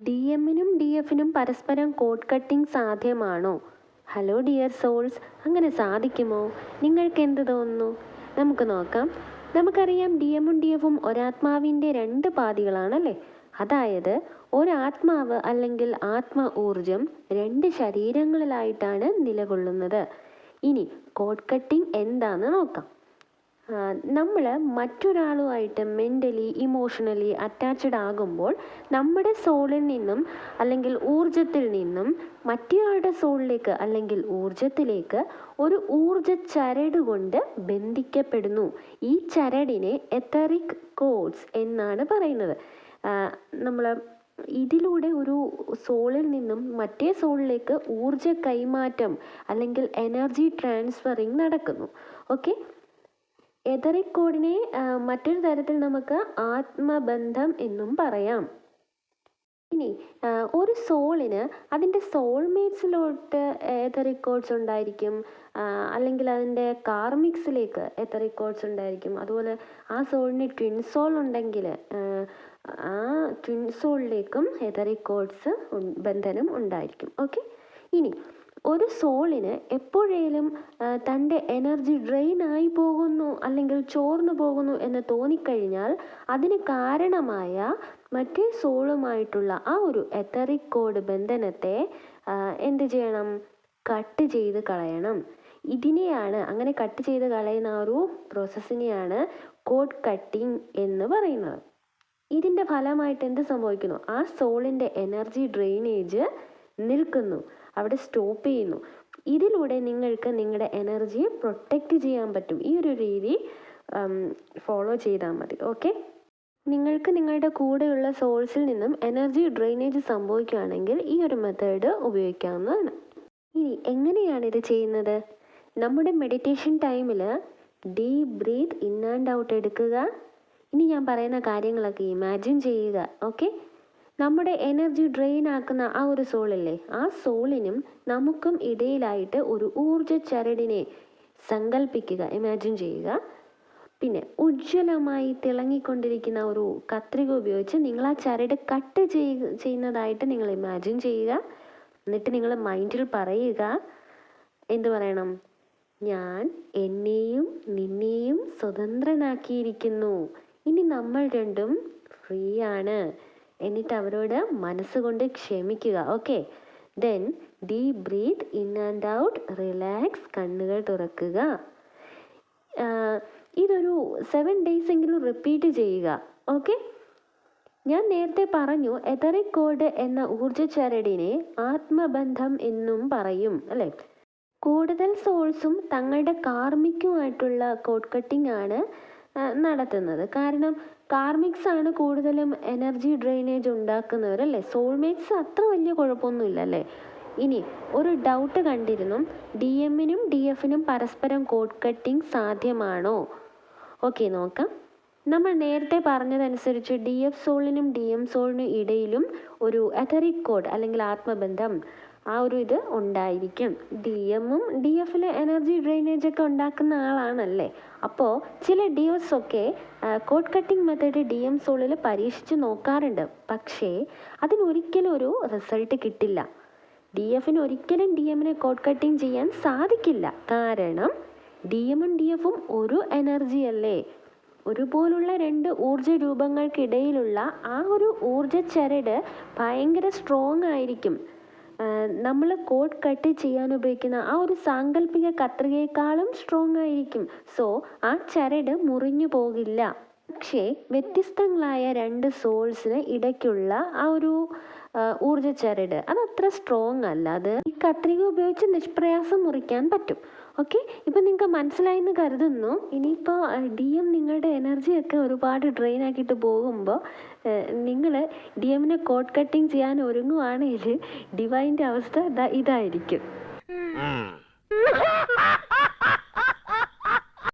D എമ്മിനും D എഫിനും പരസ്പരം കോഡ് കട്ടിംഗ് സാധ്യമാണോ? ഹലോ ഡിയർ സോൾസ് അങ്ങനെ സാധിക്കുമോ? നിങ്ങൾക്ക് എന്ത് തോന്നുന്നു? നമുക്ക് നോക്കാം. നമുക്കറിയാം ഡി എമ്മും ഡി എഫും ഒരാത്മാവിന്റെ രണ്ട് പാതികളാണല്ലേ? അതായത് ഒരാത്മാവ് അല്ലെങ്കിൽ ആത്മ ഊർജം രണ്ട് ശരീരങ്ങളിലായിട്ടാണ് നിലകൊള്ളുന്നത്. ഇനി കോഡ് കട്ടിംഗ് എന്താണെന്ന് നോക്കാം. നമ്മൾ മറ്റൊരാളുമായിട്ട് മെന്റലി ഇമോഷണലി അറ്റാച്ച്ഡ് ആകുമ്പോൾ നമ്മുടെ സോളിൽ നിന്നും അല്ലെങ്കിൽ ഊർജത്തിൽ നിന്നും മറ്റേയാളുടെ സോളിലേക്ക് അല്ലെങ്കിൽ ഊർജത്തിലേക്ക് ഒരു ഊർജ ചരട് കൊണ്ട് ബന്ധിക്കപ്പെടുന്നു. ഈ ചരടിനെ എത്തറിക് കോഡ്സ് എന്നാണ് പറയുന്നത്. നമ്മൾ ഇതിലൂടെ ഒരു സോളിൽ നിന്നും മറ്റേ സോളിലേക്ക് ഊർജ കൈമാറ്റം അല്ലെങ്കിൽ എനർജി ട്രാൻസ്ഫറിങ് നടക്കുന്നു. ഓക്കെ എതറിക് കോഡിനെ മറ്റൊരു തരത്തിൽ നമുക്ക് ആത്മബന്ധം എന്നും പറയാം. ഇനി ഒരു സോളിന് അതിന്റെ സോൾമേറ്റ്സിലോട്ട് എത്ര റെക്കോർഡ്സ് ഉണ്ടായിരിക്കും അല്ലെങ്കിൽ അതിന്റെ കാർമിക്സിലേക്ക് എത്ര റെക്കോർഡ്സ് ഉണ്ടായിരിക്കും. അതുപോലെ ആ സോളിന് ട്വിൻ സോൾ ഉണ്ടെങ്കിൽ ആ ട്വിൻ സോളിലേക്കും എത്ര റെക്കോർഡ്സ് ബന്ധനം ഉണ്ടായിരിക്കും. ഓക്കെ? ഇനി ഒരു സോളിന് എപ്പോഴേലും തന്റെ എനർജി ഡ്രെയിൻ ആയി പോകുന്നു അല്ലെങ്കിൽ ചോർന്നു പോകുന്നു എന്ന് തോന്നിക്കഴിഞ്ഞാൽ അതിന് കാരണമായ മറ്റേ സോളുമായിട്ടുള്ള ആ ഒരു എത്തറിക് കോഡ് ബന്ധനത്തെ എന്ത് ചെയ്യണം? കട്ട് ചെയ്ത് കളയണം. ഇതിനെയാണ് അങ്ങനെ കട്ട് ചെയ്ത് കളയുന്ന ആ ഒരു പ്രോസസ്സിനെയാണ് കോഡ് കട്ടിംഗ് എന്ന് പറയുന്നത്. ഇതിന്റെ ഫലമായിട്ട് എന്ത് സംഭവിക്കുന്നു? ആ സോളിന്റെ എനർജി ഡ്രെയിനേജ് നിൽക്കുന്നു അവിടെ സ്റ്റോപ്പ് ചെയ്യുന്നു. ഇതിലൂടെ നിങ്ങൾക്ക് നിങ്ങളുടെ എനർജിയെ പ്രൊട്ടക്റ്റ് ചെയ്യാൻ പറ്റും. ഈ ഒരു രീതി ഫോളോ ചെയ്താൽ മതി. ഓക്കെ നിങ്ങൾക്ക് നിങ്ങളുടെ കൂടെയുള്ള സോഴ്സിൽ നിന്നും എനർജി ഡ്രെയിനേജ് സംഭവിക്കുകയാണെങ്കിൽ ഈ ഒരു മെത്തേഡ് ഉപയോഗിക്കാവുന്നതാണ്. ഇനി എങ്ങനെയാണ് ഇത് ചെയ്യുന്നത്? നമ്മുടെ മെഡിറ്റേഷൻ ടൈമിൽ deep breath in and out എടുക്കുക. ഇനി ഞാൻ പറയുന്ന കാര്യങ്ങളൊക്കെ ഇമാജിൻ ചെയ്യുക. ഓക്കെ നമ്മുടെ എനർജി ഡ്രെയിൻ ആക്കുന്ന ആ ഒരു സോളില്ലേ ആ സോളിനും നമുക്കും ഇടയിലായിട്ട് ഒരു ഊർജ ചരടിനെ സങ്കല്പിക്കുക ഇമാജിൻ ചെയ്യുക. പിന്നെ ഉജ്ജ്വലമായി തിളങ്ങിക്കൊണ്ടിരിക്കുന്ന ഒരു കത്രിക ഉപയോഗിച്ച് നിങ്ങൾ ആ ചരട് കട്ട് ചെയ്യ ചെയ്യുന്നതായിട്ട് നിങ്ങൾ ഇമാജിൻ ചെയ്യുക. എന്നിട്ട് നിങ്ങൾ മൈൻഡിൽ പറയുക എന്തു പറയണം? ഞാൻ എന്നെയും നിന്നെയും സ്വതന്ത്രനാക്കിയിരിക്കുന്നു. ഇനി നമ്മൾ രണ്ടും ഫ്രീ ആണ്. എന്നിട്ട് അവരോട് മനസ്സുകൊണ്ട് ക്ഷമിക്കുക. Okay then deep breath in and out relax കണ്ണുകൾ തുറക്കുക. ഇതൊരു സെവൻ ഡേയ്സ് എങ്കിലും റിപ്പീറ്റ് ചെയ്യുക. ഓക്കെ ഞാൻ നേരത്തെ പറഞ്ഞു എതറിക്കോഡ് എന്ന ഊർജ ചരടിനെ ആത്മബന്ധം എന്നും പറയും അല്ലേ? കൂടുതൽ സോൾസും തങ്ങളുടെ കാർമികമായിട്ടുള്ള കോഡ് കട്ടിംഗ് ആണ് നടത്തുന്നത്. കാരണം കാർമിക്സ് ആണ് കൂടുതലും എനർജി ഡ്രെയിനേജ് ഉണ്ടാക്കുന്നവർ അല്ലേ സോൾമേറ്റ്സ് അത്ര വലിയ കുഴപ്പമൊന്നുമില്ല അല്ലേ ഇനി ഒരു ഡൗട്ട് കണ്ടിരുന്നു. ഡി എമ്മിനും ഡി എഫിനും പരസ്പരം കോഡ് കട്ടിംഗ് സാധ്യമാണോ? ഓക്കെ നോക്കാം. നമ്മൾ നേരത്തെ പറഞ്ഞതനുസരിച്ച് ഡി എഫ് സോളിനും ഡി എം സോളിനും ഇടയിലും ഒരു എഥറിക് കോഡ് അല്ലെങ്കിൽ ആത്മബന്ധം ആ ഒരു ഇത് ഉണ്ടായിരിക്കും. ഡി എമ്മും ഡി എഫിലെ എനർജി ഡ്രെയിനേജ് ഒക്കെ ഉണ്ടാക്കുന്ന ആളാണല്ലേ? അപ്പോൾ ചില ഡി എസ് ഒക്കെ cord cutting method D M സോളിൽ പരീക്ഷിച്ച് നോക്കാറുണ്ട്. പക്ഷേ അതിനൊരിക്കലും ഒരു റിസൾട്ട് കിട്ടില്ല. ഡി എഫിന് ഒരിക്കലും ഡി എമ്മിനെ കോഡ് കട്ടിംഗ് ചെയ്യാൻ സാധിക്കില്ല. കാരണം ഡി എമ്മും ഡി എഫും ഒരു എനർജി അല്ലേ? ഒരുപോലുള്ള രണ്ട് ഊർജ രൂപങ്ങൾക്കിടയിലുള്ള ആ ഒരു ഊർജ ചരട് ഭയങ്കര സ്ട്രോങ് ആയിരിക്കും. നമ്മൾ കോഡ് കട്ട് ചെയ്യാൻ ഉപയോഗിക്കുന്ന ആ ഒരു സാങ്കല്പിക കത്രികയെക്കാളും സ്ട്രോങ് ആയിരിക്കും. സോ ആ ചരട് മുറിഞ്ഞു പോകില്ല. പക്ഷേ വ്യത്യസ്തങ്ങളായ രണ്ട് സോൾസിന് ഇടയ്ക്കുള്ള ആ ഒരു ഊർജ ചരട്. അത് അത്ര സ്ട്രോങ് അല്ല. അത് ഈ കത്രിക ഉപയോഗിച്ച് നിഷ്പ്രയാസം മുറിക്കാൻ പറ്റും. നിങ്ങൾക്ക് മനസ്സിലായി എന്ന് കരുതുന്നു ഇനിയിപ്പോൾ ഡി എം നിങ്ങളുടെ എനർജിയൊക്കെ ഒരുപാട് ഡ്രെയിൻ ആക്കിയിട്ട് പോകുമ്പോൾ നിങ്ങൾ ഡി എമ്മിനെ കോട്ട് കട്ടിങ് ചെയ്യാൻ ഒരുങ്ങുവാണെങ്കിൽ ഡിവൈന്റെ അവസ്ഥ ദാ ഇതായിരിക്കും.